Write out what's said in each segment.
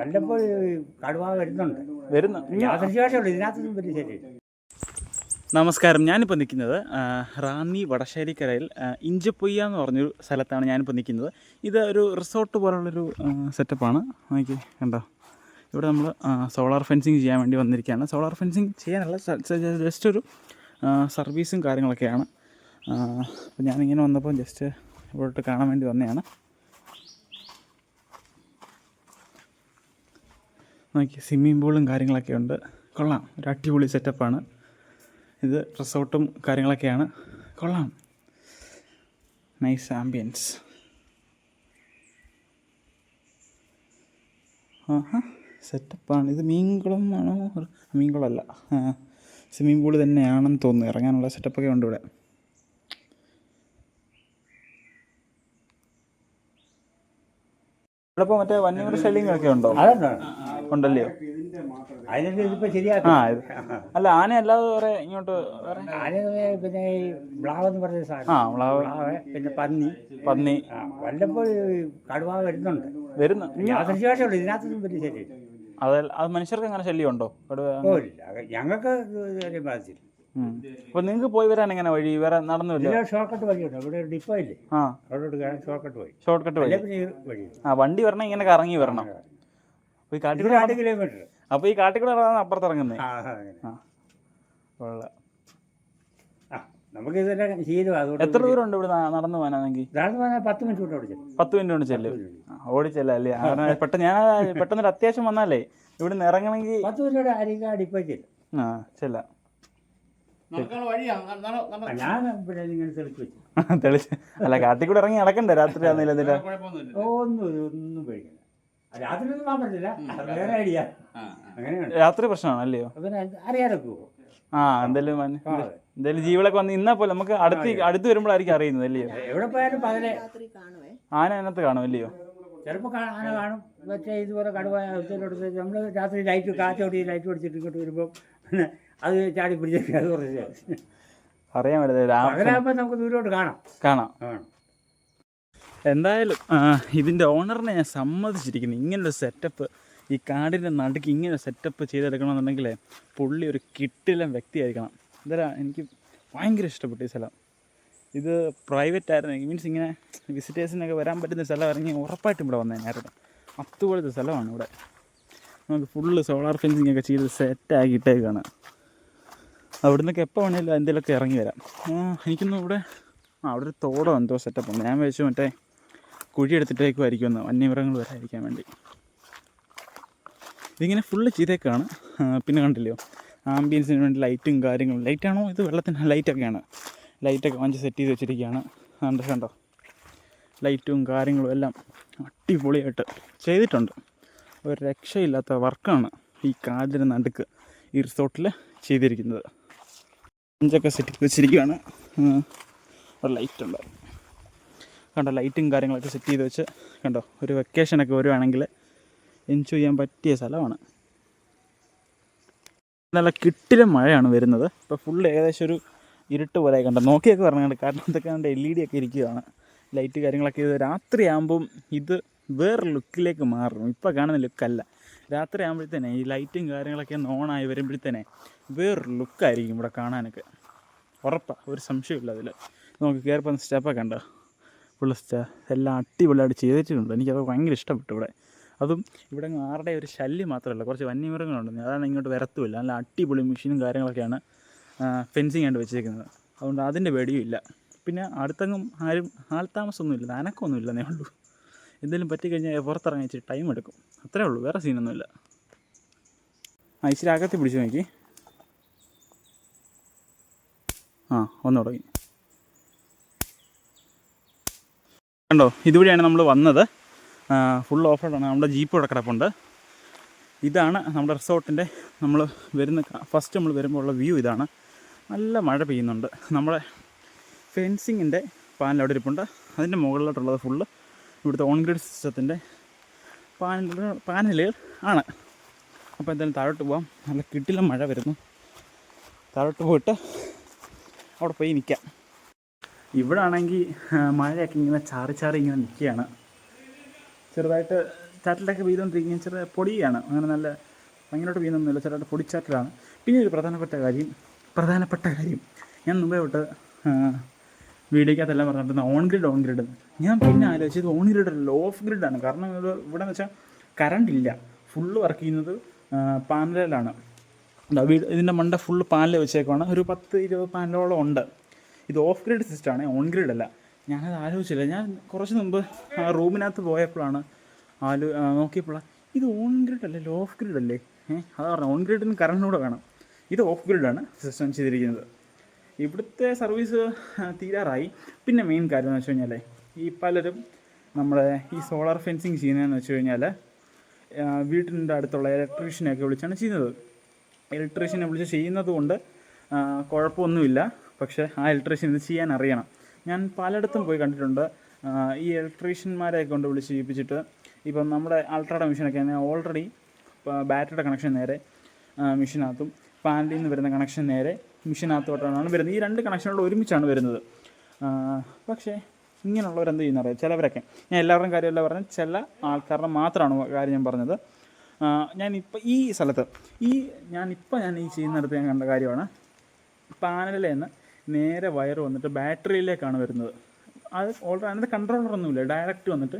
വല്ലപ്പോഴും കടുവ വരുന്നുണ്ട്. വരുന്ന യാദൃശ്യമായിട്ടുള്ളൂ ഇതിനകത്തൊന്നും വലിയ ശരിയില്ല നമസ്കാരം. ഞാനിപ്പോൾ നിൽക്കുന്നത് റാന്നി വടശ്ശേരിക്കരയിൽ ഇഞ്ചപ്പൊയ്യ എന്ന് പറഞ്ഞൊരു സ്ഥലത്താണ് ഞാനിപ്പോൾ നിൽക്കുന്നത്. ഇത് ഒരു റിസോർട്ട് പോലുള്ളൊരു സെറ്റപ്പാണ്. നോക്കി കണ്ടോ? ഇവിടെ നമ്മൾ സോളാർ ഫെൻസിങ് ചെയ്യാൻ വേണ്ടി വന്നിരിക്കുകയാണ്. സോളാർ ഫെൻസിങ് ചെയ്യാനുള്ള ജസ്റ്റ് ഒരു സർവീസും കാര്യങ്ങളൊക്കെയാണ്. അപ്പോൾ ഞാനിങ്ങനെ വന്നപ്പോൾ ജസ്റ്റ് ഇവിടോട്ട് കാണാൻ വേണ്ടി വന്നതാണ്. നോക്കി സ്വിമ്മിംഗ് പൂളും കാര്യങ്ങളൊക്കെ ഉണ്ട്. കൊള്ളാം. ഒരു അടിപൊളി സെറ്റപ്പാണ് ഇത് റിസോർട്ടും കാര്യങ്ങളൊക്കെയാണ്. കൊള്ളാം. നൈസ് ആംബിയൻസ് ആഹാ സെറ്റപ്പാണ് ഇത് മീൻകുളം ആണോ? മീൻകുളമല്ല സ്വിമ്മിംഗ് പൂൾ തന്നെയാണെന്ന് തോന്നുന്നു. ഇറങ്ങാനുള്ള സെറ്റപ്പൊക്കെ ഉണ്ട് ഇവിടെ. ഇവിടെ ഇപ്പോൾ മറ്റേ വന്യമൃഗ ശല്യങ്ങളൊക്കെ ഉണ്ടോ? അതെന്താ ഉണ്ടല്ലോ അതിനൊക്കെ ഇതിപ്പോ ആ ശരിയാക്കും. ഇത് അല്ല ആന അല്ലാതെ വേറെ ഇങ്ങോട്ട് വേറെ? ആനയെ പിന്നെ ഈ ബ്ലാവ് എന്ന് പറഞ്ഞ ആ സാധനം ബ്ലാവ് പിന്നെ പന്നി. പന്നി. ആ, വല്ലപ്പോഴും കടുവ വരുന്നുണ്ട്. വരുന്ന. യാദൃശ്യമായിട്ടുള്ളൂ ഇതിനകത്തൊന്നും വലിയ ശരി അത് അത് മനുഷ്യർക്ക് അങ്ങനെ ശല്യം ഉണ്ടോ കടുവ? ഓ ഇല്ല. ഞങ്ങൾക്ക് ഇതുവരെ ബാധിച്ചില്ല. അപ്പൊ നിങ്ങൾക്ക് പോയി വരാൻ എങ്ങനെ വഴി? വേറെ നടന്നില്ല? ഇതിലെ ഷോർട്ട് കട്ട് വഴിയുണ്ട് ഇവിടെ ഒരു ഡിപ്പോ ഇല്ലേ ആ. അവിടോട്ട് കയറാൻ ഷോർട്ട് കട്ട് വഴി. ഷോർട്ട് കട്ട് വഴി. അല്ലെ പിന്നെ ഈ വഴി. ആ വണ്ടി വരണം ഇങ്ങനെ കറങ്ങി വരണം. അപ്പോൾ ഈ കാട്ടിൽ രണ്ട് കിലോമീറ്റർ അപ്പോൾ ഈ കാട്ടിൽ കൂടെ ഇറങ്ങാൻ അപ്പുറത്ത് ഇറങ്ങുന്നത് ആ അങ്ങനെ. ആ. കൊള്ളാം. ആ നമുക്ക് ഇതെല്ലാം ശീലം അതുകൊണ്ട് എത്ര ദൂരം ഉണ്ട് ഇവിടെ നടന്നു പോകാനാണെങ്കിൽ? ഇതാണ് പറഞ്ഞാൽ പത്ത് മിനിറ്റ് കൊണ്ട് ചെല്ലു പത്ത് മിനിറ്റ് കൊണ്ട് ചെല്ലും. ആ, ഓടിച്ചല്ല അല്ലേ? കാരണം പെട്ടെന്ന് ഞാൻ പെട്ടെന്നൊരു അത്യാവശ്യം വന്നാലേ ഇവിടെ നിന്ന് ഇറങ്ങണമെങ്കിൽ പത്ത് മിനിറ്റ് ആ ചെല്ലാം. ആ, ഞാൻ പിന്നെ ഇങ്ങനെ തെളിച്ച് വെച്ചു. തെളിച്ച്. അല്ല കാട്ടിൽ കൂടെ ഇറങ്ങി നടക്കണ്ടേ രാത്രി ആണെന്നില്ല ഒന്നും ഒന്നും പേടിക്കണ്ട. രാത്രി പോകാൻ പറ്റില്ല അത് വേറെ ഐഡിയ അങ്ങനെയാണ് രാത്രി പ്രശ്നമാണ് അല്ലയോ? പിന്നെ ആ എന്തായാലും എന്തായാലും ആ. ജീവികളൊക്കെ വന്ന് ഇന്നാ പോലെ നമുക്ക് അടുത്ത് അടുത്ത് വരുമ്പോഴായിരിക്കും അറിയുന്നത് അല്ലയോ? എവിടെ പോയാലും പകലെ ആന അതിനകത്ത് കാണും അല്ലയോ? ചിലപ്പോൾ ആന കാണും. മറ്റേ ഇതുപോലെ കടുവ നമ്മൾ രാത്രി ലൈറ്റ് കാറ്റോടി ലൈറ്റ് പിടിച്ചിട്ട് ഇങ്ങോട്ട് വരുമ്പോൾ പിന്നെ അത് ചാടി പിടിച്ചേക്ക് അത് കുറച്ച് അറിയാൻ പറ്റത്തില്ല. രാ- പകലാകുമ്പോൾ നമുക്ക് ദൂരോട്ട് കാണാം. കാണാം. കാണാം. എന്തായാലും ഇതിന്റെ ഓണറിനെ ഞാൻ സമ്മതിച്ചിരിക്കുന്നു. ഇങ്ങനൊരു സെറ്റപ്പ് ഈ കാടിന്റെ നടുക്ക് ഇങ്ങനെ സെറ്റപ്പ് ചെയ്തെടുക്കണമെന്നുണ്ടെങ്കിൽ പുള്ളി ഒരു കിട്ടിലം വ്യക്തിയായിരിക്കണം. എന്തായാലും എനിക്ക് ഭയങ്കര ഇഷ്ടപ്പെട്ടു ഈ സ്ഥലം. ഇത് പ്രൈവറ്റ് ആയിരുന്നു. മീൻസ് ഇങ്ങനെ വിസിറ്റേഴ്സിനൊക്കെ വരാൻ പറ്റുന്ന സ്ഥലം ഇറങ്ങി ഉറപ്പായിട്ടും ഇവിടെ വന്നേനായിരുന്നു അതുപോലത്തെ സ്ഥലമാണ് ഇവിടെ. നമുക്ക് ഫുള്ള് സോളാർ ഫെൻസിങ് ഒക്കെ ചെയ്ത് സെറ്റാക്കിയിട്ടേക്കാണ് അവിടെ നിന്നൊക്കെ എപ്പോൾ വേണേലും എന്തെങ്കിലുമൊക്കെ ഇറങ്ങി വരാം. എനിക്കൊന്നും ഇവിടെ ആ അവിടെ ഒരു തോടോ എന്തോ സെറ്റപ്പ് ഞാൻ വെച്ചു മറ്റേ കുഴി എടുത്തിട്ടേക്കുമായിരിക്കുമെന്ന് വന്യമൃഗങ്ങൾ വരാതിരിക്കാൻ വേണ്ടി. ഇതിങ്ങനെ ഫുള്ള് ആ, പിന്നെ കണ്ടില്ലയോ ആംബിയൻസിന് വേണ്ടി ലൈറ്റും കാര്യങ്ങളും. ലൈറ്റാണോ ഇത് വെള്ളത്തിന് ലൈറ്റൊക്കെയാണ് ലൈറ്റൊക്കെ വാങ്ങിച്ച് സെറ്റ് ചെയ്ത് വെച്ചിരിക്കുകയാണ്. കണ്ടോ കണ്ടോ? ലൈറ്റും കാര്യങ്ങളും എല്ലാം അടിപൊളിയായിട്ട് ചെയ്തിട്ടുണ്ട്. ഒരു രക്ഷയില്ലാത്ത വർക്കാണ് ഈ കാതിന് നടുക്ക് ഈ റിസോർട്ടിൽ ചെയ്തിരിക്കുന്നത്. അഞ്ചൊക്കെ സെറ്റ് വെച്ചിരിക്കുകയാണ്. ഒരു ലൈറ്റ് ഉണ്ട്. കണ്ടോ ലൈറ്റും കാര്യങ്ങളൊക്കെ സെറ്റ് ചെയ്ത് വെച്ച് കണ്ടോ ഒരു വെക്കേഷനൊക്കെ വരുവാണെങ്കിൽ എൻജോയ് ചെയ്യാൻ പറ്റിയ സ്ഥലമാണ്. നല്ല കിട്ടിലെ മഴയാണ് വരുന്നത്. ഇപ്പോൾ ഫുള്ള് ഏകദേശം ഒരു ഇരുട്ട് പോലെ കണ്ടോ നോക്കിയൊക്കെ പറഞ്ഞുണ്ട് കാരണം ഇതൊക്കെ നമ്മുടെ എൽ ഇ ഡി ഒക്കെ ഇരിക്കുകയാണ് ലൈറ്റ് കാര്യങ്ങളൊക്കെ ഇത് രാത്രിയാകുമ്പം ഇത് വേറെ ലുക്കിലേക്ക് മാറും ഇപ്പോൾ കാണുന്ന ലുക്കല്ല രാത്രി ആകുമ്പോഴത്തേനെ ഈ ലൈറ്റും കാര്യങ്ങളൊക്കെ ഓണായി വരുമ്പോഴത്തേനെ വേറൊരു ലുക്കായിരിക്കും ഇവിടെ കാണാനൊക്കെ. ഉറപ്പാണ് ഒരു സംശയമില്ല അതിൽ നമുക്ക് കയറിപ്പോൾ സ്റ്റെപ്പൊക്കെ ഉണ്ടോ സ്റ്റെ എല്ലാം അടിപൊളിയായിട്ട് ചെയ്തിട്ടുണ്ട്. എനിക്കത് ഭയങ്കര ഇഷ്ടപ്പെട്ടു ഇവിടെ. അതും ഇവിടെ ആരുടെ ഒരു ശല്യം മാത്രമല്ല കുറച്ച് വന്യമൃഗങ്ങളുണ്ട്. അതാണ് ഇങ്ങോട്ട് വരത്തുമില്ല. നല്ല അടിപൊളി മെഷീനും കാര്യങ്ങളൊക്കെയാണ് ഫെൻസിങ് ആയിട്ട് വെച്ചേക്കുന്നത് അതുകൊണ്ട് അതിന്റെ പേടിയും ഇല്ല. പിന്നെ അടുത്തങ്ങും ആരും ആൾത്താമസമൊന്നുമില്ല അനക്കമൊന്നുമില്ലെന്നേ ഉള്ളൂ. എന്തെങ്കിലും പറ്റിക്കഴിഞ്ഞാൽ പുറത്തിറങ്ങി ടൈം എടുക്കും. അത്രേ ഉള്ളൂ വേറെ സീനൊന്നുമില്ല ആ ഇച്ചിരി അകത്തി പിടിച്ചു നോക്കി. ആ ഒന്ന് തുടങ്ങി. കണ്ടോ? ഇതുവഴിയാണ് നമ്മൾ വന്നത്. ഫുൾ ഓഫ് റോഡാണ് നമ്മുടെ ജീപ്പ് ഇവിടെ കിടപ്പുണ്ട്. ഇതാണ് നമ്മുടെ റിസോർട്ടിന്റെ നമ്മൾ വരുന്ന ഫസ്റ്റ് നമ്മൾ വരുമ്പോൾ ഉള്ള വ്യൂ ഇതാണ്. നല്ല മഴ പെയ്യുന്നുണ്ട്. നമ്മുടെ ഫെൻസിങ്ങിന്റെ പാനൽ അവിടെ ഇരിപ്പുണ്ട്. അതിന്റെ മുകളിലോട്ടുള്ളത് ഫുള്ള് ഇവിടുത്തെ ഓൺ ഗ്രിഡ് സിസ്റ്റത്തിന്റെ പാനൽ പാനലുകൾ ആണ്. അപ്പോൾ എന്തായാലും താഴോട്ട് പോകാം നല്ല കിട്ടില്ല മഴ വരുന്നു. താഴോട്ട് പോയിട്ട് അവിടെ പോയി നിൽക്കാം ഇവിടെ ആണെങ്കിൽ മഴയൊക്കെ ഇങ്ങനെ ചാറി ചാറി ഇങ്ങനെ നിൽക്കുകയാണ്. ചെറുതായിട്ട് ചാറ്റലൊക്കെ പെയ്തുകൊണ്ടിരിക്കുന്ന ചെറിയ പൊടിയാണ്. അങ്ങനെ നല്ല ഭയങ്കരമായിട്ട് പെയ്യുന്നൊന്നുമില്ല. ചെറുതായിട്ട് പൊടിച്ചാറ്റലാണ് പിന്നെ ഒരു പ്രധാനപ്പെട്ട കാര്യം പ്രധാനപ്പെട്ട കാര്യം. ഞാൻ മുമ്പേ തൊട്ട് വീഡിയോക്കകത്തെല്ലാം പറഞ്ഞിട്ടുണ്ട് ഓൺ ഗ്രിഡ് ഓൺ ഗ്രിഡ് ഞാൻ പിന്നെ ആലോചിച്ചത് ഓൺ ഗ്രിഡ് അല്ല ഓഫ് ഗ്രിഡാണ് കാരണം ഇത് ഇവിടെ എന്ന് വെച്ചാൽ കറണ്ട് ഇല്ല. ഫുള്ള് വർക്ക് ചെയ്യുന്നത് പാനലിലാണ് വീട് ഇതിന്റെ മണ്ട ഫുള്ള് പാനൽ വെച്ചേക്കുവാണ്. ഒരു പത്ത് ഇരുപത് പാനലോളം ഉണ്ട്. ഇത് ഓഫ് ഗ്രിഡ് സിസ്റ്റമാണ് ഓൺ ഗ്രിഡ് അല്ല. ഞാനത് ആലോചിച്ചില്ല. ഞാൻ കുറച്ച് മുമ്പ് ആ റൂമിനകത്ത് പോയപ്പോഴാണ് ആലോ നോക്കിയപ്പോഴാണ് ഇത് ഓൺ ഗ്രിഡ് അല്ലേ? ഓഫ് ഗ്രിഡ് അല്ലേ? ഏഹ് അതാ പറഞ്ഞത് ഓൺ ഗ്രിഡിന് കറണ്ടിലൂടെ വേണം. ഇത് ഓഫ് ഗ്രിഡാണ് സിസ്റ്റം ചെയ്തിരിക്കുന്നത്. ഇവിടുത്തെ സർവീസ് തീരാറായി. പിന്നെ മെയിൻ കാര്യം എന്ന് വെച്ച് കഴിഞ്ഞാൽ ഈ പലരും നമ്മുടെ ഈ സോളാർ ഫെൻസിങ് ചെയ്യുന്നതെന്ന് വെച്ച് കഴിഞ്ഞാൽ വീട്ടിന്റെ അടുത്തുള്ള ഇലക്ട്രീഷ്യനെയൊക്കെ വിളിച്ചാണ് ചെയ്യുന്നത്. ഇലക്ട്രീഷ്യനെ വിളിച്ച് ചെയ്യുന്നത് കൊണ്ട് കുഴപ്പമൊന്നുമില്ല. പക്ഷേ ആ ഇലക്ട്രീഷ്യൻ ഇത് ചെയ്യാൻ അറിയണം ഞാൻ പലയിടത്തും പോയി കണ്ടിട്ടുണ്ട്. ഈ ഇലക്ട്രീഷ്യന്മാരെ കൊണ്ട് വിളിച്ച് ചെയ്യിപ്പിച്ചിട്ട് ഇപ്പം നമ്മുടെ അൾട്രാഡ മെഷീനൊക്കെ ഓൾറെഡി ബാറ്ററിയുടെ കണക്ഷൻ നേരെ മെഷീനകത്തും പാനലിൽ നിന്ന് വരുന്ന കണക്ഷൻ നേരെ മെഷീനകത്തോട്ടാണ് വരുന്നത്. ഈ രണ്ട് കണക്ഷനുകൾ ഒരുമിച്ചാണ് വരുന്നത്. പക്ഷേ ഇങ്ങനെയുള്ളവർ എന്ത് ചെയ്യുന്നറിയാം ചിലവരൊക്കെ ഞാൻ എല്ലാവരുടെയും കാര്യമല്ല പറഞ്ഞത് ചില ആൾക്കാരുടെ മാത്രമാണ് കാര്യം ഞാൻ പറഞ്ഞത്. ഞാൻ ഈ സ്ഥലത്ത് ഈ ഞാനിപ്പോൾ ഞാൻ ഈ ചെയ്യുന്നിടത്ത് ഞാൻ കണ്ട കാര്യമാണ്. പാനലിൽ നിന്ന് നേരെ വയർ വന്നിട്ട് ബാറ്ററിയിലേക്കാണ് വരുന്നത്. അത് ഓൾറെഡി അതിനകത്ത് കൺട്രോളറൊന്നുമില്ല ഡയറക്റ്റ് വന്നിട്ട്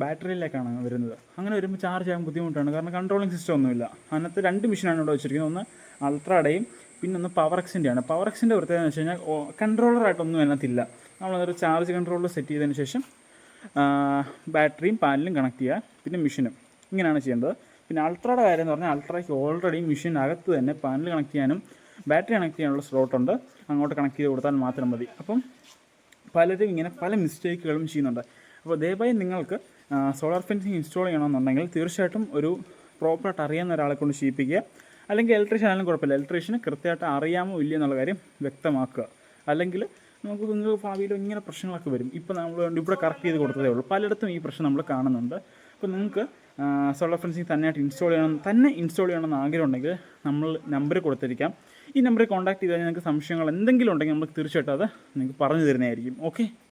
ബാറ്ററിയിലേക്കാണ് വരുന്നത്. അങ്ങനെ വരുമ്പോൾ ചാർജ് ചെയ്യാൻ ബുദ്ധിമുട്ടാണ്. കാരണം കൺട്രോളിങ് സിസ്റ്റം ഒന്നുമില്ല. അതിനകത്ത് രണ്ട് മെഷീനാണ് ഇവിടെ വെച്ചിരിക്കുന്നത്. ഒന്ന് അൾട്രായുടെയും പിന്നെ ഒന്ന് പവർ എക്സിന്റെയാണ് പവർ എക്സിന്റെ പ്രത്യേകത എന്ന് വെച്ച് കഴിഞ്ഞാൽ കൺട്രോളറായിട്ടൊന്നും അതിനകത്തില്ല. നമ്മളതൊരു ചാർജ് കൺട്രോളർ സെറ്റ് ചെയ്തതിന് ശേഷം ബാറ്ററിയും പാനലും കണക്ട് ചെയ്യുക. പിന്നെ മെഷീനും ഇങ്ങനെയാണ് ചെയ്യേണ്ടത്. പിന്നെ അൾട്രയുടെ കാര്യം എന്ന് പറഞ്ഞാൽ അൾട്രയ്ക്ക് ഓൾറെഡി മെഷീനകത്ത് തന്നെ പാനൽ കണക്ട് ചെയ്യാനും ബാറ്ററി കണക്ട് ചെയ്യാനുള്ള സ്ലോട്ട് ഉണ്ട്. അങ്ങോട്ട് കണക്ട് ചെയ്ത് കൊടുത്താൽ മാത്രം മതി. അപ്പം പലരും ഇങ്ങനെ പല മിസ്റ്റേക്കുകളും ചെയ്യുന്നുണ്ട്. അപ്പോൾ ദയവായി നിങ്ങൾക്ക് സോളാർ ഫെൻസിങ് ഇൻസ്റ്റാൾ ചെയ്യണമെന്നുണ്ടെങ്കിൽ തീർച്ചയായിട്ടും ഒരു പ്രോപ്പറായിട്ട് അറിയാവുന്ന ഒരാളെ കൊണ്ട് ചെയ്യിപ്പിക്കുക. അല്ലെങ്കിൽ ഇലക്ട്രീഷ്യൻ ആയാലും കുഴപ്പമില്ല. ഇലക്ട്രീഷ്യന് കൃത്യമായിട്ട് അറിയാമോ ഇല്ല എന്നുള്ള കാര്യം വ്യക്തമാക്കുക. അല്ലെങ്കിൽ നമുക്ക് നിങ്ങൾക്ക് ഭാവിയിൽ ഇങ്ങനെ പ്രശ്നങ്ങളൊക്കെ വരും. ഇപ്പോൾ നമ്മൾ ഇവിടെ കറക്റ്റ് ചെയ്ത് കൊടുത്തതേ ഉള്ളൂ. പലയിടത്തും ഈ പ്രശ്നം നമ്മൾ കാണുന്നുണ്ട്. അപ്പോൾ നിങ്ങൾക്ക് സോളാർ ഫെൻസിങ് തന്നെയായിട്ട് ഇൻസ്റ്റാൾ ചെയ്യണം തന്നെ ഇൻസ്റ്റാൾ ചെയ്യണമെന്ന് ആഗ്രഹം ഉണ്ടെങ്കിൽ നമ്മൾ നമ്പർ കൊടുത്തിരിക്കാം. ഈ നമ്പറിൽ കോൺടാക്ട് ചെയ്താൽ നിങ്ങൾക്ക് സംശയങ്ങൾ എന്തെങ്കിലും ഉണ്ടെങ്കിൽ നമുക്ക് തീർച്ചയായിട്ടും അത് നിങ്ങൾക്ക് പറഞ്ഞു തരുന്നതായിരിക്കും. ഓക്കെ